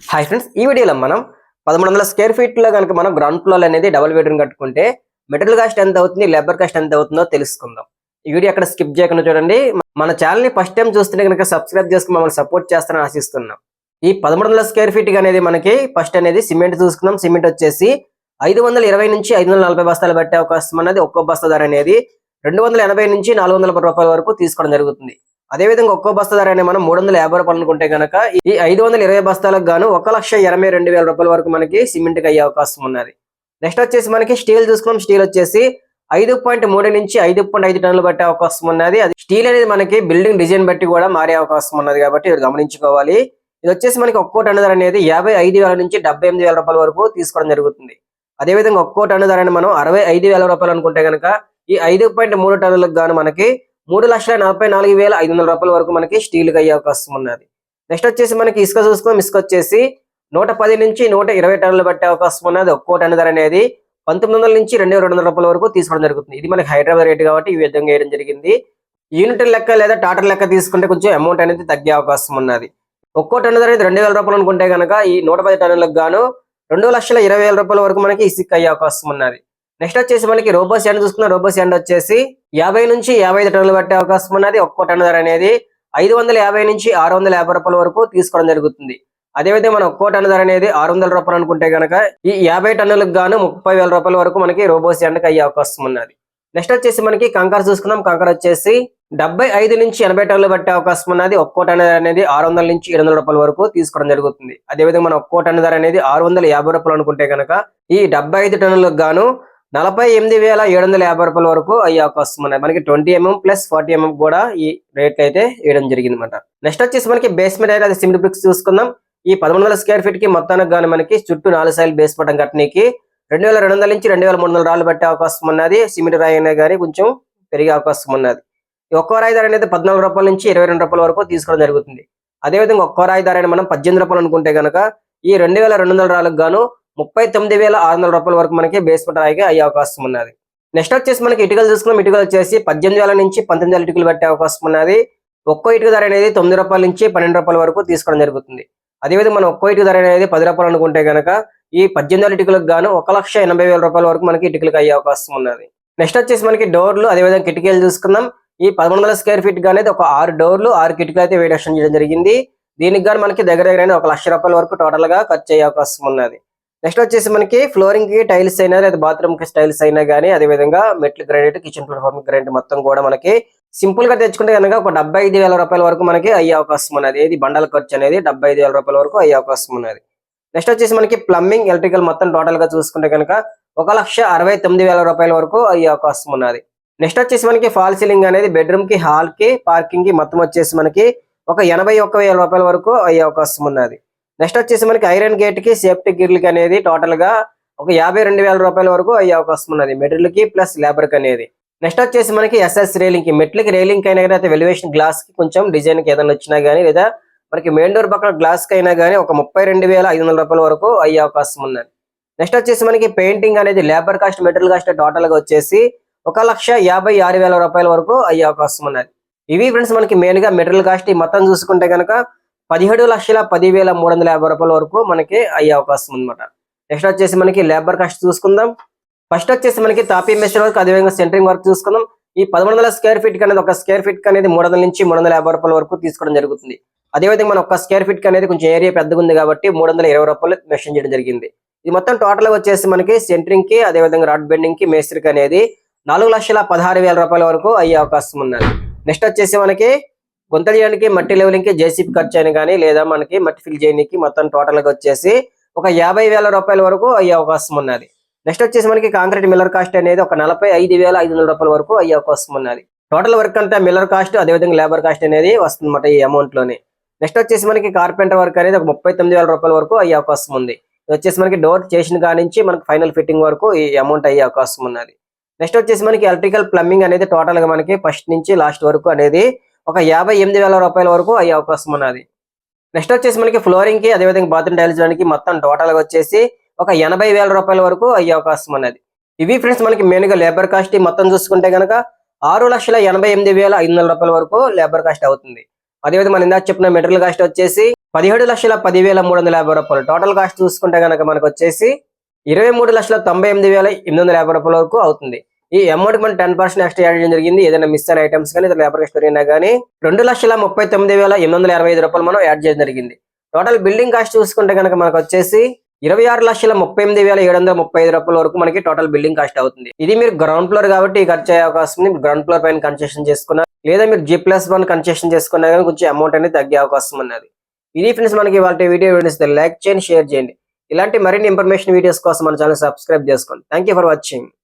Hi friends ఈ వీడియోలో మనం పదమూడు వందల స్క్వేర్ ఫీట్లో కనుక మనం గ్రౌండ్ ఫ్లోర్ అనేది డబుల్ బెడ్రూమ్ కట్టుకుంటే మెటీరియల్ కాస్ట్ ఎంత అవుతుంది లేబర్ కాస్ట్ ఎంత అవుతుందో తెలుసుకుందాం. ఈ వీడియో అక్కడ స్కిప్ చేయకుండా చూడండి. మన ఛానల్ని ఫస్ట్ టైం చూస్తుంటే కనుక సబ్స్క్రైబ్ చేసుకుని మమ్మల్ని సపోర్ట్ చేస్తారని ఆశిస్తున్నాం. ఈ పదమూడు వందల స్క్వేర్ ఫీట్ అనేది మనకి ఫస్ట్ అనేది సిమెంట్ చూసుకున్నాం సిమెంట్ వచ్చేసి ఐదు వందల ఇరవై నుంచి ఐదు వందల నలభై బస్తాలు పెట్టే అవకాశం అనేది ఒక్కో బస్తా ధర అనేది రెండు వందల ఎనభై నుంచి నాలుగు వందల రూపాయల వరకు తీసుకోవడం జరుగుతుంది. అదేవిధంగా ఒక్కో బస్తా ధర అనేది మనం మూడు వందల యాభై రూపాయలు అనుకుంటే కనుక ఈ ఐదు వందల ఇరవై బస్తాలకు గాను ఒక లక్ష ఎనభై రెండు వేల రూపాయల వరకు మనకి సిమెంట్ అయ్యే అవకాశం ఉన్నది. నెక్స్ట్ వచ్చేసి మనకి స్టీల్ చూసుకున్నాం. స్టీల్ వచ్చేసి ఐదు పాయింట్ మూడు నుంచి ఐదు పాయింట్ ఐదు టన్నులు పట్టే అవకాశం ఉన్నది. అది స్టీల్ అనేది మనకి బిల్డింగ్ డిజైన్ బట్టి కూడా మారే అవకాశం ఉన్నది కాబట్టి ఇది గమనించుకోవాలి. ఇది వచ్చేసి మనకి ఒక్కో టన్ను ధర అనేది యాభై ఐదు వేల నుంచి డెబ్బై ఎనిమిది వేల రూపాయల వరకు తీసుకోవడం జరుగుతుంది. అదేవిధంగా ఒక్కో టన్ను ధరని మనం అరవై ఐదు వేల రూపాయలు అనుకుంటే కనుక ఈ ఐదు పాయింట్ మూడు టన్నులకు గాను మనకి మూడు లక్షల నలభై నాలుగు వేల ఐదు వందల రూపాయల వరకు మనకి స్టీల్ అయ్యే అవకాశం ఉన్నది. నెక్స్ట్ వచ్చేసి మనకి ఇసుక చూసుకున్నాం ఇసుక వచ్చేసి నూట పది నుంచి నూట ఇరవై టన్నులు పట్టే అవకాశం ఉన్నది. ఒక్కో టన్ను ధర అనేది పంతొమ్మిది వందల నుంచి రెండు రెండు వందల రూపాయల వరకు తీసుకోవడం జరుగుతుంది. ఇది మనకి హైదరాబాద్ రేట్ కాబట్టి ఈ విధంగా వేయడం జరిగింది. యూనిట్ లెక్క లేదా టాటర్ లెక్క తీసుకుంటే కొంచెం అమౌంట్ అనేది తగ్గే అవకాశం ఉన్నది. ఒక్కో టన్ను ధర అనేది రెండు వేల రూపాయలు అనుకుంటే కనుక ఈ నూట పది టన్నులకు గాను రెండు లక్షల ఇరవై వేల రూపాయల వరకు మనకి ఇసుక అయ్యే అవకాశం ఉన్నది. నెక్స్ట్ వచ్చేసి మనకి రోబోస్ ఎండ్ చూసుకున్న రోబోస్ ఎండ్ వచ్చేసి యాభై నుంచి యాభై ఐదు టన్నులు పట్టే అవకాశం ఉన్నది. ఒక్కో టన్ను ధర అనేది ఐదు వందల యాభై నుంచి ఆరు వందల యాభై రూపాయల వరకు తీసుకోవడం జరుగుతుంది. అదేవిధంగా మనం ఒక్కో టన్ను ధర అనేది ఆరు వందల రూపాయలు అనుకుంటే కనుక ఈ యాభై టన్నులకు గాను ముప్పై వేల రూపాయల వరకు మనకి రోబోస్ ఎండకి అయ్యే అవకాశం ఉన్నది. నెక్స్ట్ వచ్చేసి మనకి కంకర చూసుకున్నాం కంకర వచ్చేసి డెబ్బై ఐదు నుంచి ఎనభై టన్నులు పట్టే అవకాశం ఉన్నది. ఒక్కో టన్ను ధర అనేది ఆరు వందల నుంచి ఏడు వందల రూపాయల వరకు తీసుకోవడం జరుగుతుంది. అదేవిధంగా మనం ఒక్కో టన్ను ధర అనేది ఆరు వందల యాభై రూపాయలు అనుకుంటే కనుక ఈ డెబ్బై ఐదు టన్నులకు గాను నలభై ఎనిమిది వేల ఏడు వందల యాభై రూపాయల వరకు అయ్యే అవకాశం ఉన్నాయి. మనకి twenty mm plus forty mm కూడా ఈ రేట్ అయితే వేయడం జరిగింది అనమాట నెక్స్ట్ వచ్చేసి మనకి బేస్మెంట్ అయితే అది సిమెంట్ బ్రిక్స్ చూసుకుందాం. ఈ పదమూడు వందల స్క్వేర్ ఫీట్కి మొత్తానికి కానీ మనకి చుట్టూ నాలుగు సైలు బేస్ కట్టనీకి రెండు వేల రెండు వందల నుంచి రెండు వేల మూడు వందల రాళ్ళు పట్టే అవకాశం ఉన్నది. సిమెంట్ రాయి అయినా కానీ కొంచెం పెరిగే అవకాశం ఉన్నది. ఒక్కో రాయి ధర అనేది పద్నాలుగు రూపాయల నుంచి ఇరవై రెండు రూపాయల వరకు తీసుకోవడం జరుగుతుంది. అదేవిధంగా ఒక్కో రాయి ధర మనం పద్దెనిమిది రూపాయలు అనుకుంటే కనుక ఈ రెండు వేల రెండు వందల రాళ్ళకు గాను ముప్పై తొమ్మిది వేల ఆరు వందల రూపాయల వరకు మనకి బేస్మెంట్ రాయిగా అయ్యే అవకాశం ఉన్నది. నెక్స్ట్ వచ్చేసి మనకి ఇటుకలు చూసుకున్నాం ఇటుకలు వచ్చేసి పద్దెనిమిది వేల నుంచి పంతొమ్మిది వేల ఇటుకలు పెట్టే అవకాశం ఉన్నది. ఒక్కో ఇటుక ధర అనేది తొమ్మిది రూపాయల నుంచి పన్నెండు రూపాయల వరకు తీసుకోవడం జరుగుతుంది. అదేవిధంగా మనం ఒక్కో ఇటుక ధర అనేది పది రూపాయలు అనుకుంటే కనుక ఈ పద్దెనిమిది వేల ఇటుకలకు గాను ఒక లక్ష ఎనభై వేల రూపాయల వరకు మనకి ఇటుకలకు అయ్యే అవకాశం ఉన్నది. నెక్స్ట్ వచ్చేసి మనకి డోర్లు అదేవిధంగా కిటికీలు చూసుకుందాం. ఈ పదమూడు వందల స్క్వేర్ ఫీట్గా అనేది ఒక ఆరు డోర్లు ఆరు కిటికీలు అయితే వేడేషన్ చేయడం జరిగింది. దీనికి గాను మనకి దగ్గర దగ్గర ఒక లక్ష రూపాయల వరకు టోటల్గా ఖర్చు అయ్యే అవకాశం ఉన్నది. నెక్స్ట్ వచ్చేసి మనకి ఫ్లోరింగ్కి టైల్స్ అయినా లేదా బాత్రూమ్కి టైల్స్ అయినా కానీ అదేవిధంగా మెట్లు గ్రానైట్ కిచెన్ ప్లాట్ఫామ్ గ్రానైట్ మొత్తం కూడా మనకి సింపుల్గా తెచ్చుకుంటే కనుక ఒక డెబ్బై ఐదు వేల రూపాయల వరకు మనకి అయ్యే అవకాశం ఉన్నది. ఏది? బండల ఖర్చు అనేది డెబ్బై ఐదు వేల రూపాయల వరకు అయ్యే అవకాశం ఉన్నది. నెక్స్ట్ వచ్చేసి మనకి ప్లంబింగ్ ఎలక్ట్రికల్ మొత్తం టోటల్గా చూసుకుంటే కనుక ఒక లక్ష అరవై తొమ్మిది వేల రూపాయల వరకు అయ్యే అవకాశం ఉన్నది. నెక్స్ట్ వచ్చేసి మనకి ఫాల్ సీలింగ్ అనేది బెడ్రూమ్కి హాల్కి పార్కింగ్కి మొత్తం వచ్చేసి మనకి ఒక ఎనభై ఒక్క వేల రూపాయల వరకు అయ్యే అవకాశం ఉన్నది. నెక్స్ట్ వచ్చేసి మనకి ఐరన్ గేట్కి సేఫ్టీ గిర్లకి అనేది టోటల్గా ఒక యాభై రెండు వేల రూపాయల వరకు అయ్యే అవకాశం ఉన్నది. మెటీరియల్కి ప్లస్ లేబర్కి అనేది. నెక్స్ట్ వచ్చేసి మనకి ఎస్ఎస్ రైలింగ్కి మెట్లకి రైలింగ్ అయినా కానీ అయితే వెలివేషన్ గ్లాస్కి కొంచెం డిజైన్కి ఏదైనా వచ్చినా గానీ లేదా మనకి మెయిన్ డోర్ పక్కన గ్లాస్కి అయినా కానీ ఒక ముప్పై రెండు వేల ఐదు వందల రూపాయల వరకు అయ్యే అవకాశం ఉన్నది. నెక్స్ట్ వచ్చేసి మనకి పెయింటింగ్ అనేది లేబర్ కాస్ట్ మెటీరియల్ కాస్ట్ టోటల్గా వచ్చేసి ఒక లక్ష యాభై ఆరు వేల రూపాయల వరకు అయ్యే అవకాశం ఉన్నది. ఇవి ఫ్రెండ్స్ మనకి మెయిన్గా మెటీరియల్ కాస్ట్ ఈ మొత్తం చూసుకుంటే కనుక పదిహేడు లక్షల పదివేల మూడు వందల యాభై రూపాయల వరకు మనకి అయ్యే అవకాశం ఉందన్నమాట నెక్స్ట్ వచ్చేసి మనకి లేబర్ కాస్ట్ చూసుకుందాం. ఫస్ట్ వచ్చేసి మనకి తాపీ మెషిన్ వర్క్ అదేవిధంగా సెంటరింగ్ వర్క్ చూసుకుందాం. ఈ పదమూడు వందల స్క్వేర్ ఫీట్ అనేది ఒక స్క్వేర్ ఫీట్ అనేది మూడు వందల నుంచి మూడు వందల యాభై రూపాయల వరకు తీసుకోవడం జరుగుతుంది. అదేవిధంగా మన ఒక స్క్వేర్ ఫీట్ అనేది కొంచెం ఏరియా పెద్దగా ఉంది కాబట్టి మూడు వందల ఇరవై రూపాయలు మెషిన్ చేయడం జరిగింది. ఇది మొత్తం టోటల్ వచ్చేసి మనకి సెంటరింగ్కి అదేవిధంగా రాడ్ బెండింగ్కి మేస్త్రికి అనేది నాలుగు లక్షల పదహారు వేల రూపాయల వరకు అయ్యే అవకాశం ఉన్నది. నెక్స్ట్ వచ్చేసి మనకి గుంత చేయడానికి మట్టి లెవెలింగ్కి జేసీపీ ఖర్చు అయినా కానీ లేదా మనకి మట్టి ఫిల్ చేయడానికి మొత్తం టోటల్గా వచ్చేసి ఒక యాభై వేల రూపాయల వరకు అయ్యే అవకాశం ఉన్నది. నెక్స్ట్ వచ్చేసి మనకి కాంక్రీట్ మిల్లర్ కాస్ట్ అనేది ఒక నలభై ఐదు వేల ఐదు వందల రూపాయల వరకు అయ్యే అవకాశం ఉన్నది. టోటల్ వర్క్ అంతా మిల్లర్ కాస్ట్ అదేవిధంగా లేబర్ కాస్ట్ అనేది వస్తుందన్నమాట ఈ అమౌంట్లోనే. నెక్స్ట్ వచ్చేసి మనకి కార్పెంటర్ వర్క్ అనేది ఒక ముప్పై తొమ్మిది వేల రూపాయల వరకు అయ్యే అవకాశం ఉంది. ఇది వచ్చేసి మనకి డోర్ చేసిన కానించి మనకి ఫైనల్ ఫిట్టింగ్ వరకు ఈ అమౌంట్ అయ్యే అవకాశం ఉన్నది. నెక్స్ట్ వచ్చేసి మనకి ఎలక్ట్రికల్ ప్లంబింగ్ అనేది టోటల్గా మనకి ఫస్ట్ నుంచి లాస్ట్ వరకు అనేది ఒక యాభై ఎనిమిది వేల రూపాయల వరకు అయ్యే అవకాశం ఉన్నది. నెక్స్ట్ వచ్చేసి మనకి ఫ్లోరింగ్కి అదేవిధంగా బాత్రూమ్ టైల్స్ చేయడానికి మొత్తం టోటల్గా వచ్చేసి ఒక ఎనభై వేల రూపాయల వరకు అయ్యే అవకాశం ఉన్నది. ఇవి ఫ్రెండ్స్ మనకి మెయిన్గా లేబర్ కాస్ట్ మొత్తం చూసుకుంటే కనుక ఆరు లక్షల ఎనభై ఎనిమిది వేల ఐదు వందల రూపాయల వరకు లేబర్ కాస్ట్ అవుతుంది. అదేవిధంగా మనం ఇందాక చెప్పిన మెటీరియల్ కాస్ట్ వచ్చేసి పదిహేడు లక్షల పదివేల మూడు వందల యాభై రూపాయలు. టోటల్ కాస్ట్ చూసుకుంటే కనుక మనకు వచ్చేసి ఇరవై మూడు లక్షల తొంభై ఎనిమిది వేల ఎనిమిది వందల యాభై రూపాయల వరకు అవుతుంది. ఈ అమౌంట్ మనం టెన్ పర్సెంట్ ఎక్స్ట్రా యాడ్ చేయడం జరిగింది. ఏదైనా మిస్ అయిన ఐటమ్స్ కానీ లేబర్ కస్ట్ అయినా కానీ రెండు లక్షల ముప్పై తొమ్మిది వేల ఎనిమిది వందల ఇరవై ఐదు రూపాయలు మనం యాడ్ చేయడం జరిగింది. టోటల్ బిల్డింగ్ కాస్ట్ చూసుకుంటే కనుక మనకు వచ్చేసి ఇరవై ఆరు లక్షల ముప్పై ఎనిమిది వేల ఏడు వందల ముప్పై ఐదు రూపాయల వరకు మనకి టోటల్ బిల్డింగ్ కాస్ట్ అవుతుంది. ఇది మీరు గ్రౌండ్ ఫ్లోర్ కాబట్టి ఖర్చు అయ్యే అవకాశం ఉంది. గ్రౌండ్ ఫ్లోర్ పైన కన్సెషన్ చేసుకున్నా లేదా మీరు జీ ప్లస్ వన్ కన్సెషన్ చేసుకున్నా కానీ కొంచెం అమౌంట్ అనేది తగ్గే అవకాశం ఉన్నది. ఇది ఫ్రెండ్స్ మనకి వాళ్ళ వీడియో వీడియోస్ లైక్ చేయండి షేర్ చేయండి. ఇలాంటి మరిన్ని ఇన్ఫర్మేషన్ వీడియోస్ కోసం మన ఛానల్ సబ్స్క్రైబ్ చేసుకోండి. Thank for watching